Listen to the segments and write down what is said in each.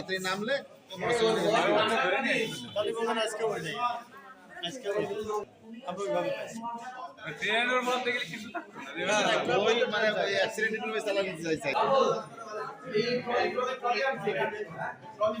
তুই নামলে ট্রেনের মধ্যে গেলে কিছু থাকতো না ওই মানে অ্যাক্সিডেন্ট করে চালাতে চাইছে এর ট্রলি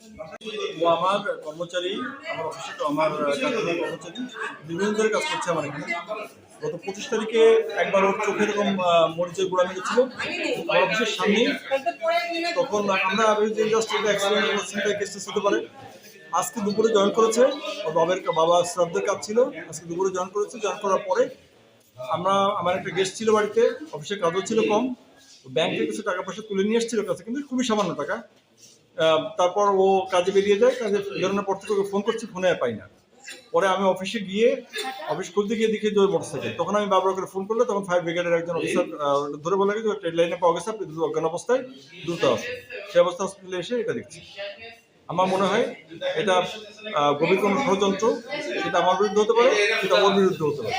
ও আমার কর্মচারী, আমার অফিসে তো আমার কর্মচারী বিভিন্ন কাজ করছে আমার এখানে। গত পঁচিশ তারিখে একবার ওর চোখে এরকম মরিচের গুঁড়া মেরেছিল আমার অফিসের সামনে তখন আমরা ভেবেছি যে জাস্ট এটা অ্যাক্সিডেন্ট হতে পারে। আজকে দুপুরে জয়েন করেছে। ওর বাবার বাবা শ্রাদ্ধের কাজ ছিল। আজকে দুপুরে জয়েন করেছে। জয়েন করার পরে আমরা, আমার একটা গেস্ট ছিল বাড়িতে। অফিসের কাজও ছিল কম। ব্যাংক কিছু টাকা পয়সা তুলে নিয়ে এসেছিল কাছে, কিন্তু খুবই সামান্য টাকা। তারপর ও কাজে বেরিয়ে যায়, কাজে বেরোনোর পর থেকে ফোন করছি ফোনে আর পাই না। পরে আমি অফিসে গিয়ে অফিস খুলতে গিয়ে দেখি যে মোটরসাইকেল তখন আমি বারবার করে ফোন করলে, তখন ফায়ার ব্রিগেডের একজন অফিসার ধরে বলে যে ট্রেড লাইনে পাওয়া গেছে, আপনি দ্রুত অজ্ঞান অবস্থায় দ্রুত আসুন। সেই অবস্থা হসপিটালে এসে এটা দেখছি। আমার মনে হয় এটা গভীর কোনো ষড়যন্ত্র, সেটা আমার বিরুদ্ধে হতে পারে, সেটা ওর বিরুদ্ধে হতে পারে।